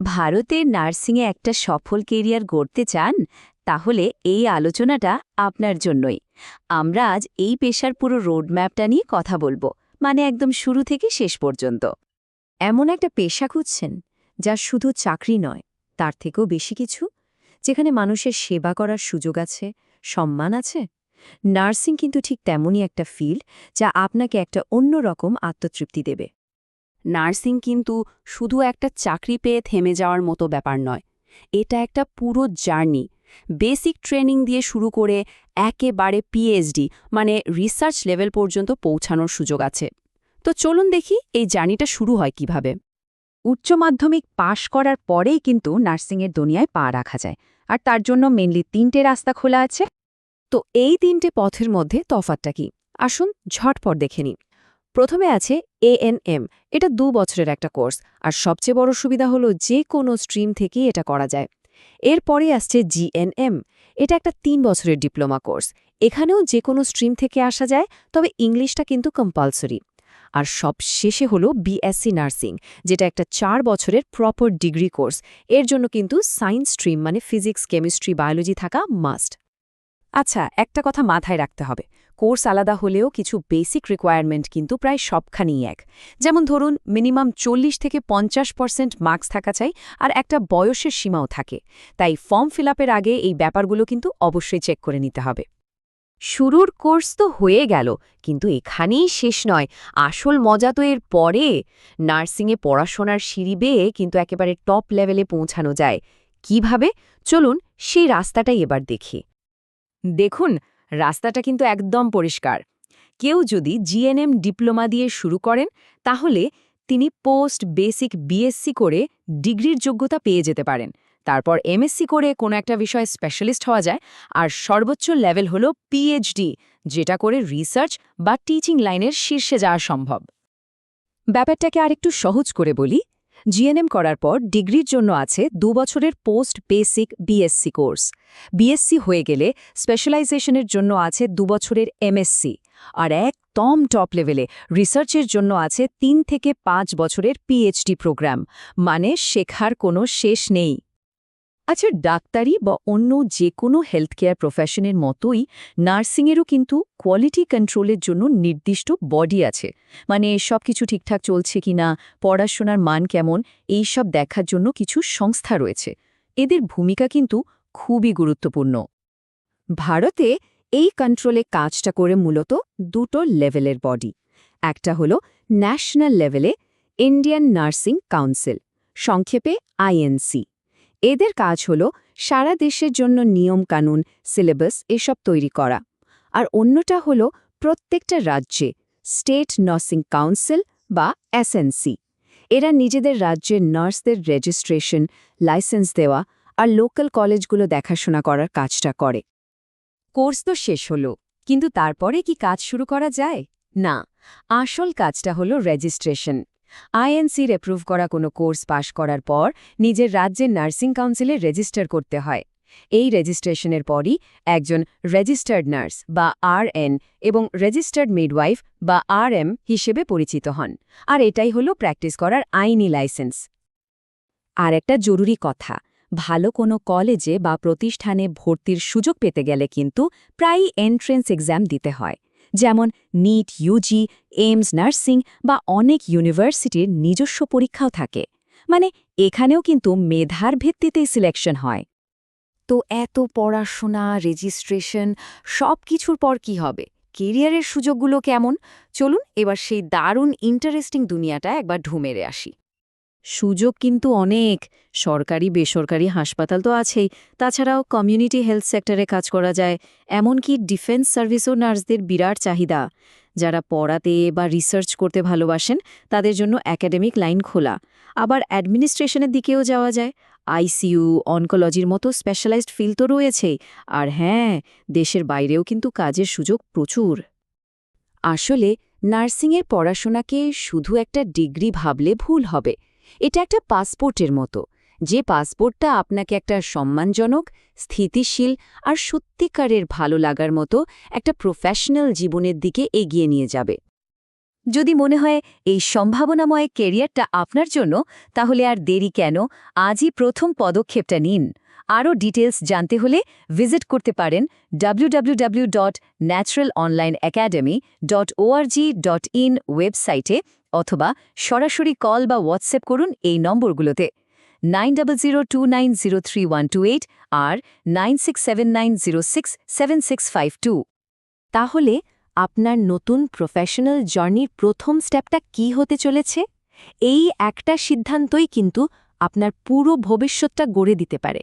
ভারতের নার্সিংয়ে একটা সফল কেরিয়ার গড়তে চান, তাহলে এই আলোচনাটা আপনার জন্যই। আমরা আজ এই পেশার পুরো রোডম্যাপটা নিয়ে কথা বলব মানে একদম শুরু থেকে শেষ পর্যন্ত। এমন একটা পেশা খুঁজছেন, যা শুধু চাকরি নয়, তার থেকেও বেশি কিছু, যেখানে মানুষের সেবা করার সুযোগ আছে, সম্মান আছে? নার্সিং কিন্তু ঠিক তেমনই একটা ফিল্ড, যা আপনাকে একটা অন্যরকম আত্মতৃপ্তি দেবে। নার্সিং কিন্তু শুধু একটা চাকরি পেয়ে থেমে যাওয়ার মতো ব্যাপার নয়। এটা একটা পুরো জার্নি। বেসিক ট্রেনিং দিয়ে শুরু করে একেবারে পিএইচডি মানে রিসার্চ লেভেল পর্যন্ত পৌঁছানোর সুযোগ আছে। তো চলুন দেখি এই জার্নিটা শুরু হয় কীভাবে। উচ্চ মাধ্যমিক পাশ করার পরেই কিন্তু নার্সিংয়ের দুনিয়ায় পা রাখা যায়। আর তার জন্য মেনলি তিনটে রাস্তা খোলা আছে। তো এই তিনটে পথের মধ্যে তফাতটা কি? আসুন ঝটপট দেখে নিই। প্রথমে আছে এএনএম এটা দু বছরের একটা কোর্স, আর সবচেয়ে বড় সুবিধা হলো যে কোনো স্ট্রিম থেকেই এটা করা যায়। এরপরে আসছে জিএনএম এটা একটা তিন বছরের ডিপ্লোমা কোর্স, এখানেও যে কোনো স্ট্রিম থেকে আসা যায়, তবে ইংলিশটা কিন্তু কম্পালসরি আর সব শেষে হলো বিএসসি নার্সিং যেটা একটা চার বছরের প্রপার ডিগ্রি কোর্স, এর জন্য কিন্তু সায়েন্স স্ট্রিম মানে ফিজিক্স কেমিস্ট্রি বায়োলজি থাকা মাস্ট আচ্ছা একটা কথা মাথায় রাখতে হবে কোর্স আলাদা হলেও কিছু বেসিক রিকোয়ারমেন্ট কিন্তু প্রায় সবখানেই এক। যেমন ধরুন, মিনিমাম চল্লিশ থেকে পঞ্চাশ পার্সেন্ট মার্কস থাকা চাই আর একটা বয়সের সীমাও থাকে। তাই ফর্ম ফিল আগে এই ব্যাপারগুলো কিন্তু অবশ্যই চেক করে নিতে হবে। শুরুর কোর্স তো হয়ে গেল, কিন্তু এখানেই শেষ নয়। আসল মজা তো এর পরে। নার্সিংয়ে পড়াশোনার সিঁড়ি বেয়ে কিন্তু একেবারে টপ লেভেলে পৌঁছানো যায়। কীভাবে? চলুন সেই রাস্তাটাই এবার দেখি। দেখুন রাস্তাটা কিন্তু একদম পরিষ্কার। কেউ যদি জিএনএম ডিপ্লোমা দিয়ে শুরু করেন, তাহলে তিনি পোস্ট বেসিক বিএসসি করে ডিগ্রির যোগ্যতা পেয়ে যেতে পারেন। তারপর এমএসসি করে কোনো একটা বিষয়ে স্পেশালিস্ট হওয়া যায়, আর সর্বোচ্চ লেভেল হল পিএইচডি যেটা করে রিসার্চ বা টিচিং লাইনের শীর্ষে যাওয়া সম্ভব। ব্যাপারটাকে আরেকটু সহজ করে বলি জিএনএম করার পর ডিগ্রির জন্য আছে দু বছরের post basic BSc course. BSc হয়ে গেলে স্পেশালাইজেশনের জন্য আছে দু বছরের এমএসসি আর এক তম টপ লেভেলে রিসার্চের জন্য আছে তিন থেকে পাঁচ বছরের পিএইচডি প্রোগ্রাম মানে শেখার কোনো শেষ নেই। আচ্ছা ডাক্তারি বা অন্য যে কোনো হেলথ কেয়ার প্রফেশনের মতোই নার্সিংয়েরও কিন্তু কোয়ালিটি কন্ট্রোলের জন্য নির্দিষ্ট বডি আছে। মানে সব কিছু ঠিকঠাক চলছে কিনা, পড়াশোনার মান কেমন, এই সব দেখার জন্য কিছু সংস্থা রয়েছে। এদের ভূমিকা কিন্তু খুবই গুরুত্বপূর্ণ। ভারতে এই কন্ট্রোলে কাজটা করে মূলত দুটো লেভেলের বডি একটা হলো ন্যাশনাল লেভেলে ইন্ডিয়ান নার্সিং কাউন্সিল সংক্ষেপে আইএনসি এদের কাজ হল সারা দেশের জন্য নিয়মকানুন সিলেবাস এসব তৈরি করা। আর অন্যটা হল প্রত্যেকটা রাজ্যে স্টেট নার্সিং কাউন্সিল বা এসএনসি এরা নিজেদের রাজ্যের নার্সদের রেজিস্ট্রেশন, লাইসেন্স দেওয়া আর লোকাল কলেজগুলো দেখাশোনা করার কাজটা করে। কোর্স তো শেষ হলো, কিন্তু তারপরে কি কাজ শুরু করা যায়? না, আসল কাজটা হলো রেজিস্ট্রেশন। আইএনসির অ্যাপ্রুভ করা কোনো কোর্স পাশ করার পর নিজের রাজ্যের নার্সিং কাউন্সিলে রেজিস্টার করতে হয়। এই রেজিস্ট্রেশনের পরই একজন রেজিস্টার্ড নার্স বা আরএন এবং রেজিস্টার্ড মিডওয়াইফ বা আরএম হিসেবে পরিচিত হন। আর এটাই হলো প্র্যাকটিস করার আইনি লাইসেন্স আর একটা জরুরি কথা, ভালো কোনো কলেজে বা প্রতিষ্ঠানে ভর্তির সুযোগ পেতে গেলে কিন্তু প্রায়ই এন্ট্রেন্স এক্সাম দিতে হয়। যেমন নিট ইউজি এইমস নার্সিং বা অনেক ইউনিভার্সিটির নিজস্ব পরীক্ষাও থাকে। মানে এখানেও কিন্তু মেধার ভিত্তিতেই সিলেকশন হয়। তো এত পড়াশোনা রেজিস্ট্রেশন সব কিছুর পর কি হবে? কেরিয়ারের সুযোগগুলো কেমন? চলুন এবার সেই দারুণ ইন্টারেস্টিং দুনিয়াটা একবার ঢুমেরে আসি। সুযোগ কিন্তু অনেক। সরকারি, বেসরকারি হাসপাতাল তো আছেই। তাছাড়াও কমিউনিটি হেলথ সেক্টরে কাজ করা যায়, এমনকি ডিফেন্স সার্ভিসও নার্সদের বিরাট চাহিদা। যারা পড়াতে বা রিসার্চ করতে ভালোবাসেন, তাদের জন্য একাডেমিক লাইন খোলা। আবার অ্যাডমিনিস্ট্রেশনের দিকেও যাওয়া যায়। আইসিইউ অনকোলজির মতো স্পেশালাইজড ফিল্ড তো রয়েছেই। আর হ্যাঁ দেশের বাইরেও কিন্তু কাজের সুযোগ প্রচুর। আসলে নার্সিংয়ের পড়াশোনাকে শুধু একটা ডিগ্রি ভাবলে ভুল হবে। এটা একটা পাসপোর্টের মতো। যে পাসপোর্টটা আপনাকে একটা সম্মানজনক, স্থিতিশীল আর সত্যিকারের ভালো লাগার মতো একটা প্রফেশনাল জীবনের দিকে এগিয়ে নিয়ে যাবে। যদি মনে হয় এই সম্ভাবনাময় কেরিয়ারটা আপনার জন্য, তাহলে আর দেরি কেন, আজই প্রথম পদক্ষেপটা নিন। আরও ডিটেলস জানতে হলে ভিজিট করতে পারেন www.naturalonlineacademy.org.in ওয়েবসাইটে অথবা সরাসরি কল বা হোয়াটসঅ্যাপ করুন এই নম্বরগুলোতে। Nine double zero two nine zero three one two eight আর nine six seven nine zero six seven six five two. তাহলে আপনার নতুন প্রফেশনাল জার্নির প্রথম স্টেপটা কি হতে চলেছে? এই একটা সিদ্ধান্তই কিন্তু আপনার পুরো ভবিষ্যৎটা গড়ে দিতে পারে।